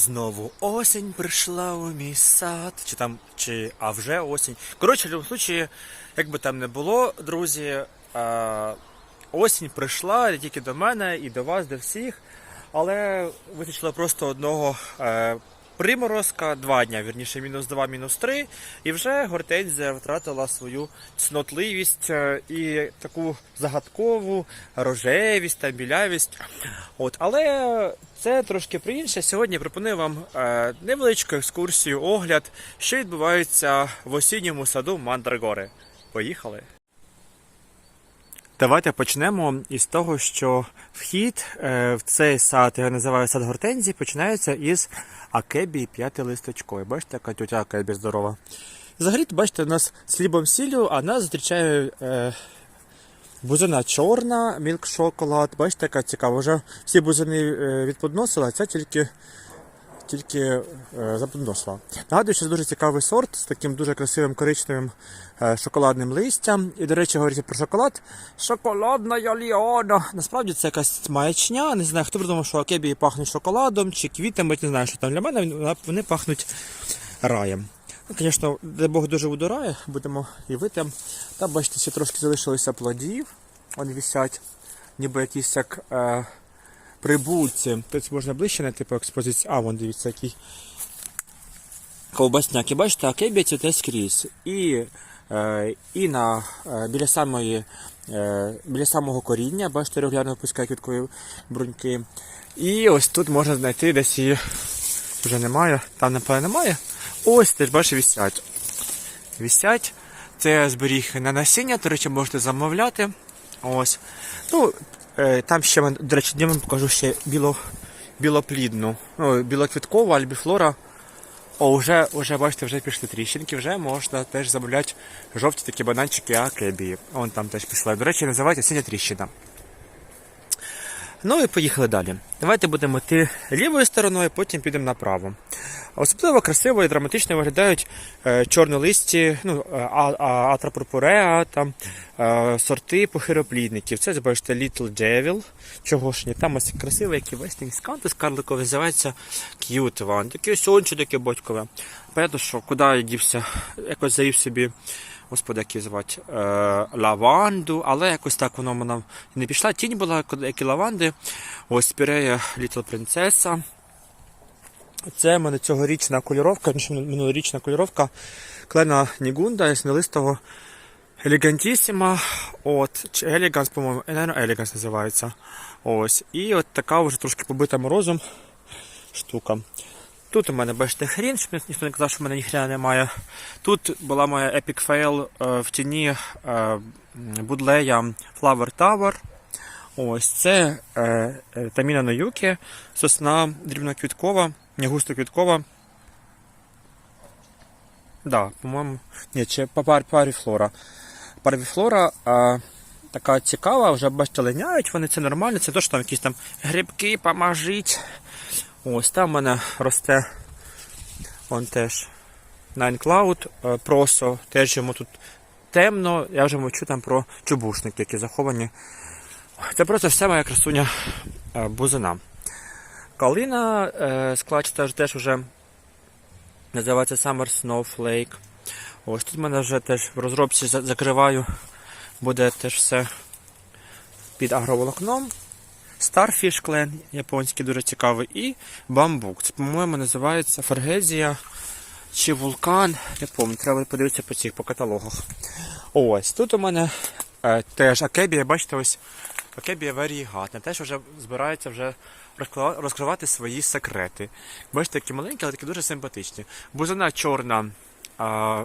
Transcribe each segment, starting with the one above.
Знову осінь прийшла у мій сад, чи там, чи а вже осінь. Коротше, в будь-якому случаї, як би там не було, друзі, а, осінь прийшла не тільки до мене і до вас, до всіх, але вистачило просто одного е, приморозка, два дня, вірніше, мінус два, мінус три, і вже гортензія втратила свою цнотливість е, і таку загадкову рожевість та білявість. От, але це трошки про інше. Сьогодні пропоную вам е, невеличку екскурсію, огляд, що відбувається в осінньому саду Мандрагори. Поїхали! Давайте почнемо із того, що вхід е, в цей сад, я називаю сад гортензії, починається із акебії п'ятилисточкової. Бачите, яка тютя акебі здорова. Взагалі, бачите, у нас з хлібом сіллю, а нас зустрічає е, бузина чорна, мілк шоколад. Бачите, яка цікава. Вже всі бузини е, відподносила, а ця тільки тільки е, заподносила. Нагадую, що це дуже цікавий сорт з таким дуже красивим коричневим е, шоколадним листям. І, до речі, говорячи про шоколад, шоколадна яліона. Насправді це якась маячня. Не знаю, хто придумав, що акебії пахнуть шоколадом чи квітами, не знаю, що там для мене вони пахнуть раєм. Ну, Звісно, дай Бог доживу до будемо і ви там. Там, бачите, ще трошки залишилося плодів. Вони висять, ніби якісь як е, прибульці. Тут можна ближче на типу експозиції. А, вон дивіться, який ковбасняк. І бачите, акебія цвіте скрізь. І, е, і на, е, біля, самої, е, біля самого коріння, бачите, регулярно випускає квіткові бруньки. І ось тут можна знайти десь її вже немає. Там, напевно, немає. Ось теж, бачите, вісять. Вісять. Це зберіг на насіння, до речі, можете замовляти. Ось. Ну, там ще, до речі, вам покажу ще біло, білоплідну, ну, білоквіткову альбіфлора. О, вже, вже, бачите, вже пішли тріщинки, вже можна теж замовляти жовті такі бананчики акебії. Вон там теж пішли. До речі, називається синя тріщина. Ну і поїхали далі. Давайте будемо йти лівою стороною, потім підемо направо. Особливо красиво і драматично виглядають е, чорнолисті, ну, атрапурпуреа, там, е, сорти похироплідників. Це, бачите, Little Devil. Чого ж ні? Там ось красивий, який весний скантус карликовий, називається Cute One. Таке ось таке батькове. Понятно, що куди я дівся, якось завів собі господи, як її звати, е, лаванду, але якось так воно мене не пішла. Тінь була, як і лаванди. Ось Пірея Little Princess. Це в мене цьогорічна кольоровка, ну, минулорічна кольоровка клена Нігунда із нелистого Елегантісіма. От, чи Елеганс, по-моєму, Елеганс називається. Ось. І от така вже трошки побита морозом штука. Тут у мене, бачите, хрін, щоб ніхто не казав, що в мене ніхрена немає. Тут була моя Epic Fail е, в тіні е, будлея Flower Tower. Ось це е, Таміна Ноюкі, сосна дрібноквіткова, не густоквіткова. Да, по-моєму, ні, чи паріфлора. Е, така цікава, вже бачите, линяють, вони це нормально, це то, що там якісь там грибки, поможіть. Ось там в мене росте он теж Nine Cloud, е, просо, теж йому тут темно, я вже мовчу там про чубушники, які заховані. Це просто вся моя красуня е, бузина. Калина е, складчата теж вже називається Summer Snowflake. Ось тут в мене вже теж в розробці закриваю, буде теж все під агроволокном. Starfish Clan, японський дуже цікавий, і бамбук. Це, по-моєму, називається Фергезія чи вулкан. Не пам'ятаю, треба подивитися по цих по каталогах. Ось тут у мене е, теж акебія, бачите, ось акебія варігатна. Теж вже збирається вже розкривати свої секрети. Бачите, такі маленькі, але такі дуже симпатичні. Бузина чорна а,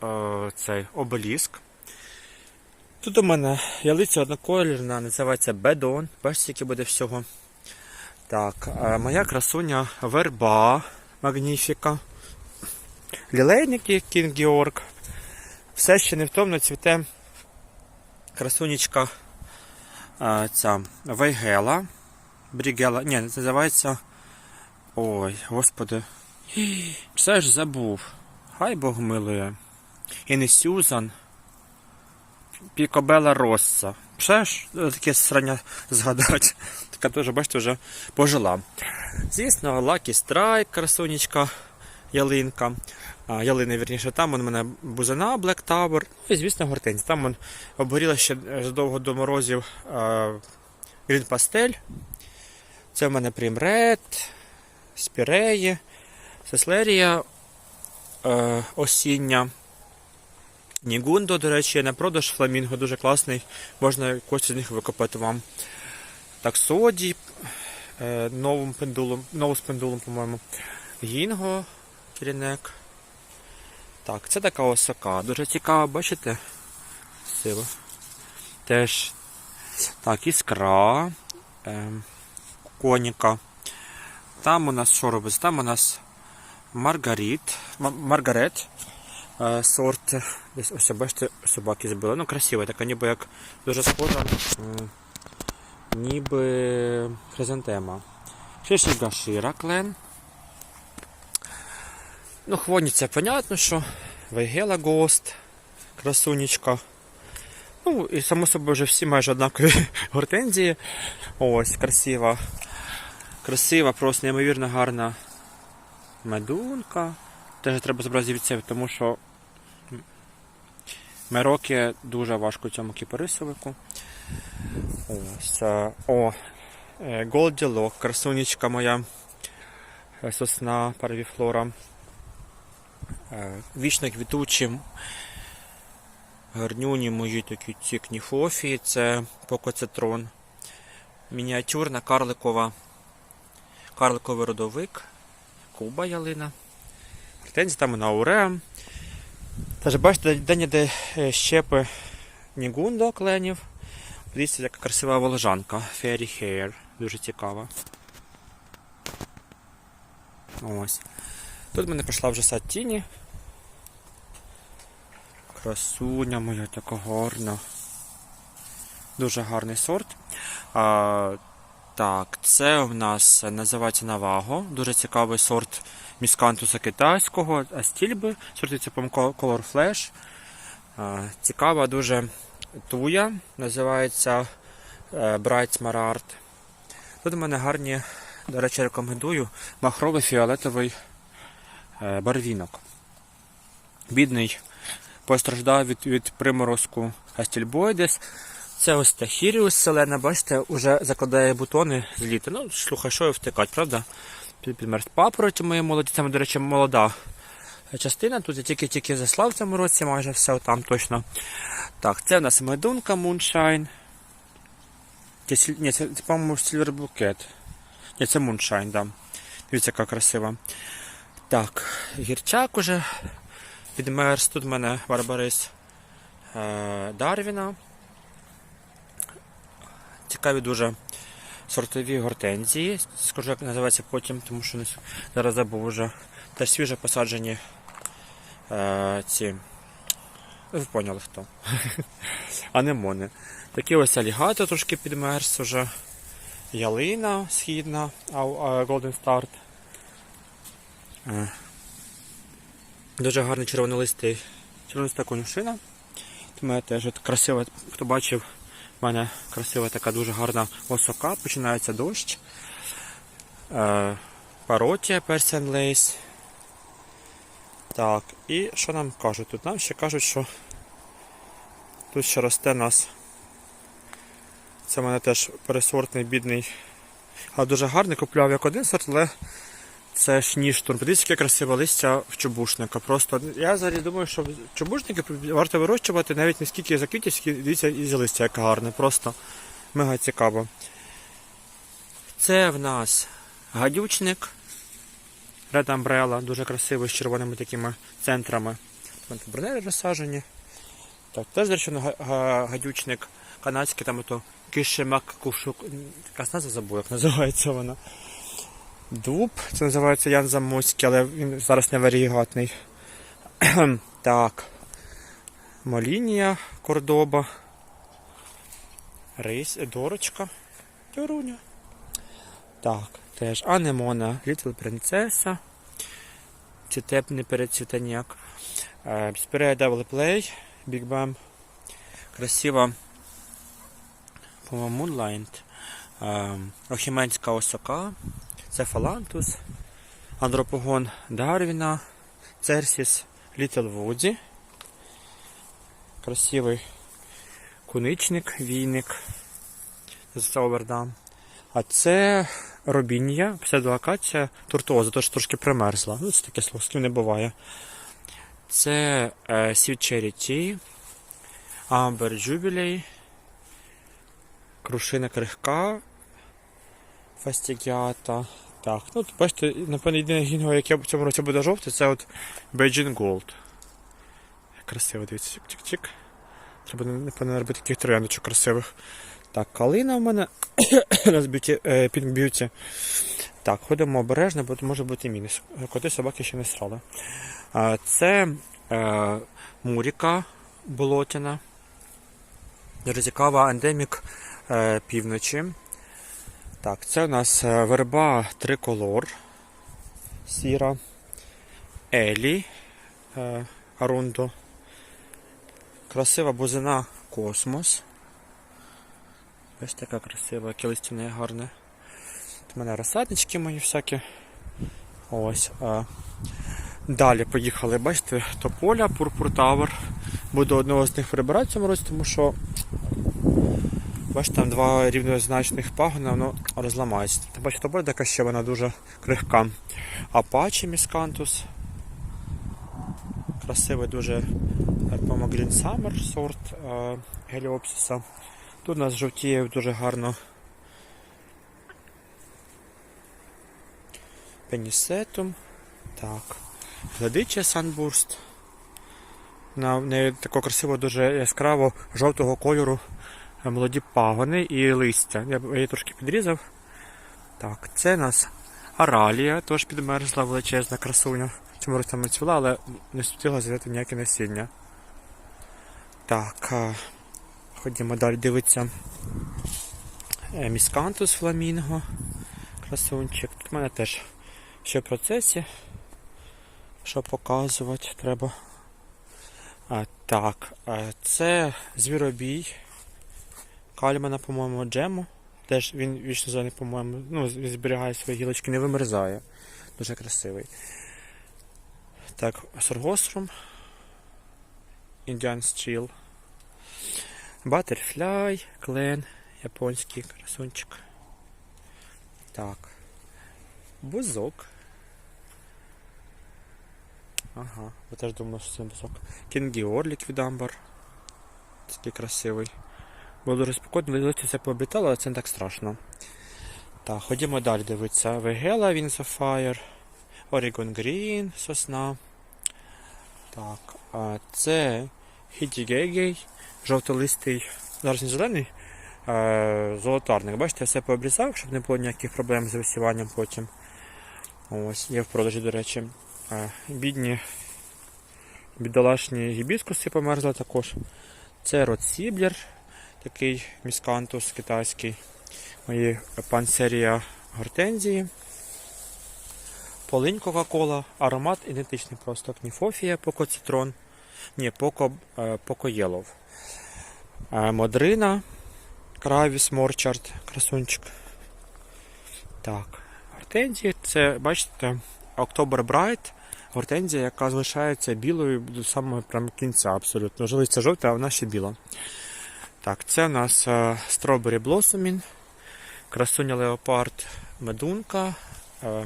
а, цей обеліск. Тут у мене ялиця одноколірна, називається Бедон. Бачите, скільки буде всього. Так, моя красуня верба магніфіка. Лілейники Кінг Георг. Все ще невтомно цвіте красунечка ця Вейгела. Брігела. Ні, це називається. Ой, господи. Все ж забув. Хай Бог милує. І не Сюзан. Пікобела Росса. ще ж таке срання згадати. Така теж, бачите, вже пожила. Звісно, Lucky Strike, красунечка, ялинка. А, ялини, вірніше, там у мене бузина Black Tower. Ну і, звісно, гортензія. Там он обгоріла ще е, задовго до морозів Green Pastel. Це в мене Prim Спіреї, Сеслерія е, осіння. Нігундо, до речі, на продаж фламінго дуже класний. Можна якось з них викопати вам. Таксоді, е, новим пендулом, нову з пендулом, по-моєму. Гінго, керінек. Так, це така осока. Дуже цікава, бачите? Сила. Теж. Так, іскра. Е, коніка. Там у нас що робиться? Там у нас Маргарит. Маргарет. Е, сорт. Десь ось собаки збили. Ну, красива, така ніби як дуже схожа. Ніби хризантема. Шишігашира клен. Ну, хвоніця, понятно, що. Вейгела Гост. Красунечка. Ну, і само собою вже всі майже однакові гортензії. Ось, красива. Красива, просто неймовірно гарна медунка. Теж треба зобразити від себе, тому що Мероки дуже важко цьому кіпарисовику. Ось. О, е, Голділок, красунечка моя е, сосна парвіфлора. Е, Вічно квітучі гарнюні мої такі ці кніфофії, це покоцитрон. Мініатюрна карликова, карликовий родовик, куба ялина. Претензії там на ауреа. Тож бачите, де-ніде е, щепи Нігундо кленів. Дивіться, яка красива воложанка. Fairy Hair. Дуже цікава. Ось. Тут в мене пішла вже сад тіні. Красуня моя така гарна. Дуже гарний сорт. А, так, це в нас називається Наваго. Дуже цікавий сорт міскантуса китайського, а стільби. Сортується Color Flash. Цікава дуже туя. Називається е, Bright Smaragd. Тут у мене гарні, до речі, рекомендую махровий фіолетовий е, барвінок. Бідний постраждав від, від приморозку Астільбоїдес. Це ось Тахіріус селена, бачите, вже закладає бутони з літа. Ну, слухай, що його втикать, правда? Під- Підмерз папороті мої молоді. Це, до речі, молода частина. Тут я тільки-тільки заслав в цьому році, майже все там точно. Так, це в нас медунка. Це, ні, це, по-моєму, Bouquet. Ні, це Moonshine, да. Дивіться, яка красива. Так, гірчак уже підмерз. Тут в мене Барбарис е, Дарвіна. Цікаві дуже сортові гортензії. Скажу, як називається потім, тому що зараз забув вже. Теж свіже посаджені е, ці. Ви поняли хто. Анемони. Такі ось алігатор трошки підмерз уже. Ялина східна, а, Golden Start. Е. Дуже гарний червонолистий, червонолиста конюшина. У мене теж от красива, хто бачив, в мене красива така дуже гарна осока, починається дощ. Е, паротія Persian Lace. Так, і що нам кажуть? Тут нам ще кажуть, що тут ще росте нас. Це в мене теж пересортний бідний. А дуже гарний купляв як один сорт, але це ж. Подивіться, яке красиве листя в чубушника. Просто я взагалі думаю, що чубушники варто вирощувати навіть не скільки за квітів, скільки дивіться і за листя, яке гарне. Просто мега цікаво. Це в нас гадючник. Red Umbrella, дуже красивий з червоними такими центрами. Монтебрунери розсаджені. Так, теж, га- гадючник канадський, там ото кишемак кушук. Якась назва забув, як називається вона. Дуб, це називається Ян Замоський, але він зараз не варігатний. так. Молінія Кордоба. Рейс, Дорочка. Дюруня. Так, теж Анемона, Little Принцеса. Цитепний перецвітаняк. Спірея Double Play, Big Bam. Красива по-моєму, Moonlight. Е, Охіменська осока. Це Фалантус. Андропогон Дарвіна. Церсіс Літл Вуді. Красивий куничник, війник з Овердам. А це робіння, псевдоакація туртуоза, тож трошки примерзла. Ну, це таке слово, не буває. Це е, Tea, Amber Jubilee, крушина крихка, фастігіата. Так, ну тут бачите, напевно, єдине гінго, яке в цьому році буде жовте, це от Beijing Gold. Красиво, дивіться, чик-чик-чик. Треба, напевно, робити таких трояндочок красивих. Так, калина в мене нас е, б'юті. Так, ходимо обережно, бо може бути мінус. Коти собаки ще не срали. Це е, Муріка болотяна. Дуже цікава ендемік е, півночі. Так, це у нас е, верба триколор сіра, Елі е, Арундо. Красива бузина космос. Ось така красива, яке листя не гарне. У мене розсаднички мої всякі. Ось. А. Далі поїхали, бачите, тополя, Пурпур Тавер. Буду одного з них прибирати цьому році, тому що бачите, там два рівнозначних пагона, воно розламається. Та Бачите, тополя така ще вона дуже крихка. Апачі міскантус. Красивий дуже по-моєму, Green Summer сорт е, геліопсиса. Тут у нас жовтіє дуже гарно пенісетум. Так. Гладича Sunburst. На неї такого красиво, дуже яскраво жовтого кольору молоді пагони і листя. Я її трошки підрізав. Так, це у нас Аралія, теж підмерзла величезна красуня. В цьому році не цвіла, але не встигла взяти ніяке насіння. Так, ходімо далі дивитися. Е, Міскантус фламінго. Красунчик. Тут в мене теж ще в процесі. Що показувати треба. А, так, а, це звіробій. Кальмана, по-моєму, джему. Теж він вічно зелений, по-моєму, ну, зберігає свої гілочки, не вимерзає. Дуже красивий. Так, Соргострум. Indian Steel. Butterfly, клен, японський красунчик. Так. Бузок. Ага, я теж думав, що це бузок. Кінгі Орлік від Амбар. Такий красивий. Було дуже спокійно, листя все пооблітало, але це не так страшно. Так, ходімо далі дивитися. Вегела of Fire, Oregon Green, сосна. Так, а це Хітігейгей, жовтолистий, зараз не зелений, золотарник. Бачите, я все пообрізав, щоб не було ніяких проблем з висіванням потім. Ось, є в продажі, до речі. Бідні бідолашні гібіскуси померзли також. Це Рот Сіблер, такий міскантус китайський. Мої пансерія гортензії. Полинь Кока-Кола, аромат ідентичний просто Кніфофія, Поко Цитрон. Ні, Поко, е, Поко Єлов. Е, Модрина, Кравіс, Морчард, красунчик. Так, гортензії, це, бачите, October Bright, гортензія, яка залишається білою до самого прям кінця абсолютно. Жили це жовта, а вона ще біла. Так, це у нас е, Strawberry Blossoming, красуня Леопард, медунка. Е,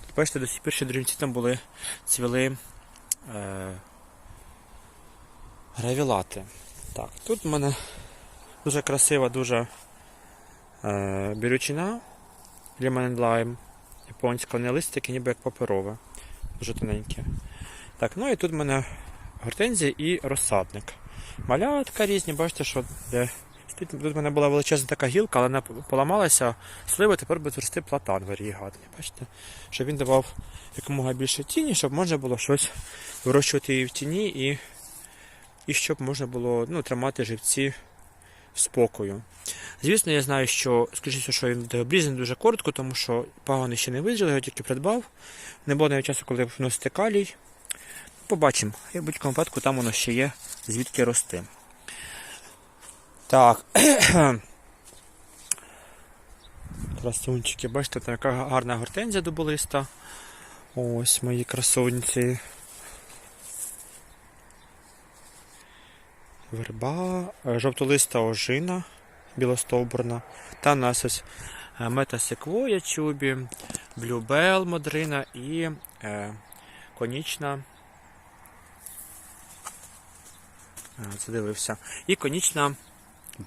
Тут, бачите, до сих пір ще там були цвіли е, гравілати. Так, тут в мене дуже красива, дуже е, бірючина, Lemon Lime, японська, вони листики, ніби як паперове, дуже тоненьке. Так, ну і тут в мене гортензія і розсадник. Малятка різні, бачите, що де. Тут, в мене була величезна така гілка, але вона поламалася, сливи, тепер буде рости платан варігатний. Бачите? Щоб він давав якомога більше тіні, щоб можна було щось вирощувати і в тіні, і, і щоб можна було ну, тримати живці спокою. Звісно, я знаю, що, скажімо, що він буде обрізаний дуже коротко, тому що пагони ще не визріли, його тільки придбав. Не було навіть часу, коли вносити калій. Побачимо. І в будь-якому випадку там воно ще є, звідки рости. Так. Красунчики, бачите, там яка гарна гортензія дуболиста. Ось мої красунці. Верба, е, жовтолиста ожина білостовбурна. Та у нас ось е, метасеквоя чубі, блюбел модрина і е, конічна. Е, Задивився. І конічна.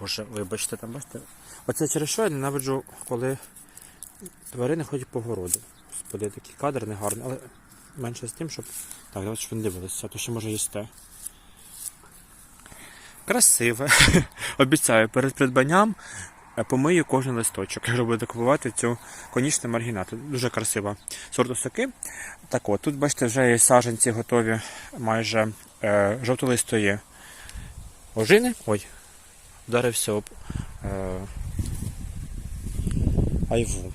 Боже, вибачте, там бачите. Оце через що я ненавиджу, коли тварини ходять по городу. Господи, такий кадр негарний, але менше з тим, щоб. Так, давайте щоб не дивилися, то ще може їсти. Красиве. Обіцяю, перед придбанням е, помию кожен листочок, якщо будете купувати цю конічну маргінату. Дуже красива сорту соки. Так от, тут бачите, вже є саженці готові майже е, жовтолистої ожини. Ой, вдарився об е, айву.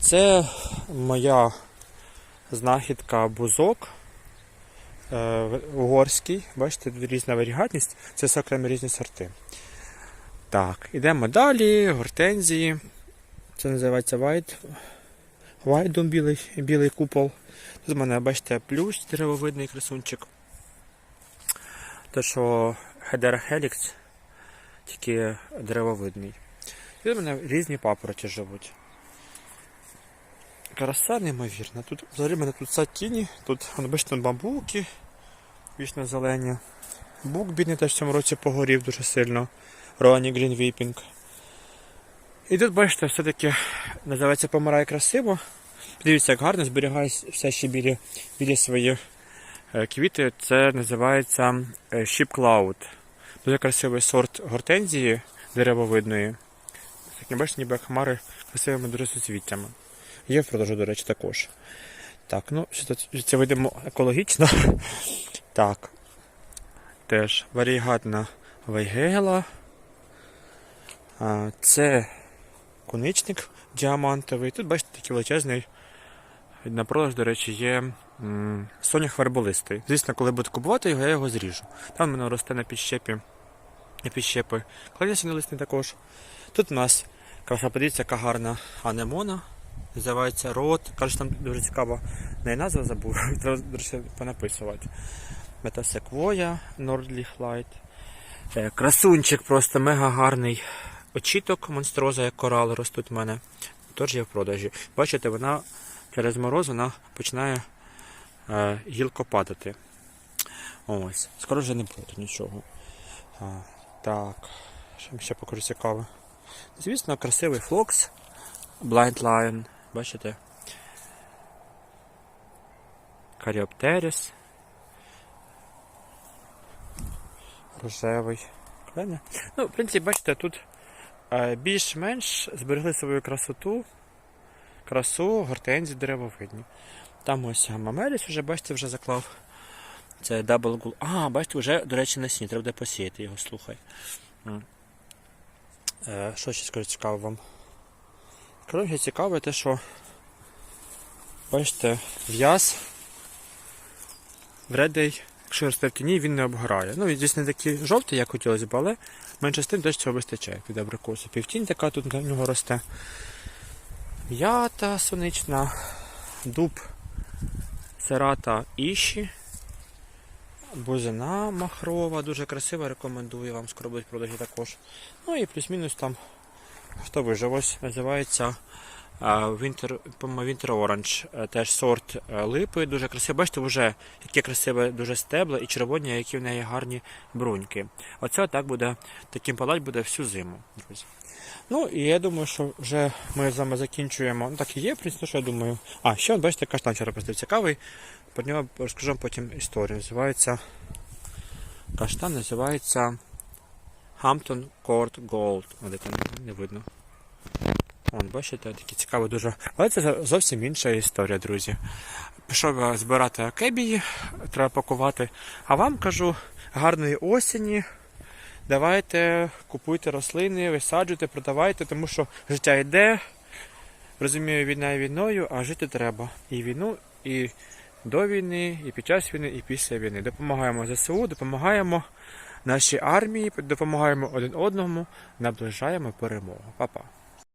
Це моя знахідка бузок е, угорський. Бачите, тут різна варігатність. Це все окремі різні сорти. Так, ідемо далі. Гортензії. Це називається White. Вайдум білий, білий купол. Тут в мене, бачите, плющ деревовидний красунчик. Те, що Helix, тільки деревовидний. І в мене різні папороті живуть. Краса неймовірна. Тут взагалі в мене тут сад тіні, тут бачите, бамбуки вічно зелені. Бук бідний теж в цьому році погорів дуже сильно. Green Weeping. І тут, бачите, все-таки називається помирає красиво. Подивіться, як гарно зберігає все ще білі, білі свої е, квіти. Це називається е, Sheep Cloud. Дуже красивий сорт гортензії деревовидної. Такі, бачите, ніби хмари красивими дуже суцвіттями. Є в продажу, до речі, також. Так, ну, це видимо екологічно. Так. Теж варігатна вейгела. А, Це коничник діамантовий. Тут, бачите, такий величезний. На продаж, до речі, є м, сонях верболистий. Звісно, коли буду купувати його, я його зріжу. Там в мене росте на підщепі. На підщепи. Кладяться лисний також. Тут у нас краса, подивіться, яка гарна анемона. Називається рот. Кажуть, там дуже цікаво. Не назва забув, треба речі, понаписувати. Метасеквоя, Light. Е, Красунчик просто мега гарний. Очіток монстроза, як корали ростуть в мене. Теж є в продажі. Бачите, вона через мороз вона починає е, гілко падати. Ось. Скоро вже не буде нічого. Так. Що ще покажу цікаве. Звісно, красивий флокс. Blind Lion. Бачите? Каріоптеріс. Рожевий. Правильно? Ну, в принципі, бачите, тут е, більш-менш зберегли свою красоту, красу, гортензії деревовидні. Там ось Мамеліс вже, бачите, вже заклав. Це Double Gul. А, бачите, вже, до речі, насіння, треба буде посіяти його, слухай. Е, що ще скажу цікаво вам? Коротше, цікаве те, що бачите, в'яз вредий, якщо росте в тіні, він не обгорає. Ну, він дійсно не такий жовтий, як хотілося б, але менше з тим теж цього вистачає під абрикосу. Півтінь така тут на нього росте. М'ята сонячна, дуб, серата іші, бузина махрова, дуже красива, рекомендую вам скоро будуть продажі також. Ну і плюс-мінус там Хто вижив? Ось називається Winter, Winter Orange. Е, Теж сорт е, липи. Дуже красивий. Бачите, вже яке красиве дуже стебла і червоні, які в неї гарні бруньки. Оце так буде, таким палать буде всю зиму, друзі. Ну і я думаю, що вже ми з вами закінчуємо. Ну так і є, принципі, що я думаю. А, ще бачите, каштан вчора цікавий. Про нього розкажу потім історію. Називається. Каштан називається Hampton Court Gold. Де там не видно. Вон, бачите, такі цікаві дуже. Але це зовсім інша історія, друзі. Пішов збирати акебії, треба пакувати. А вам кажу, гарної осені. Давайте купуйте рослини, висаджуйте, продавайте, тому що життя йде. Розумію, війна війною, а жити треба. І війну, і до війни, і під час війни, і після війни. Допомагаємо ЗСУ, допомагаємо нашій армії, допомагаємо один одному, наближаємо перемогу. Па-па.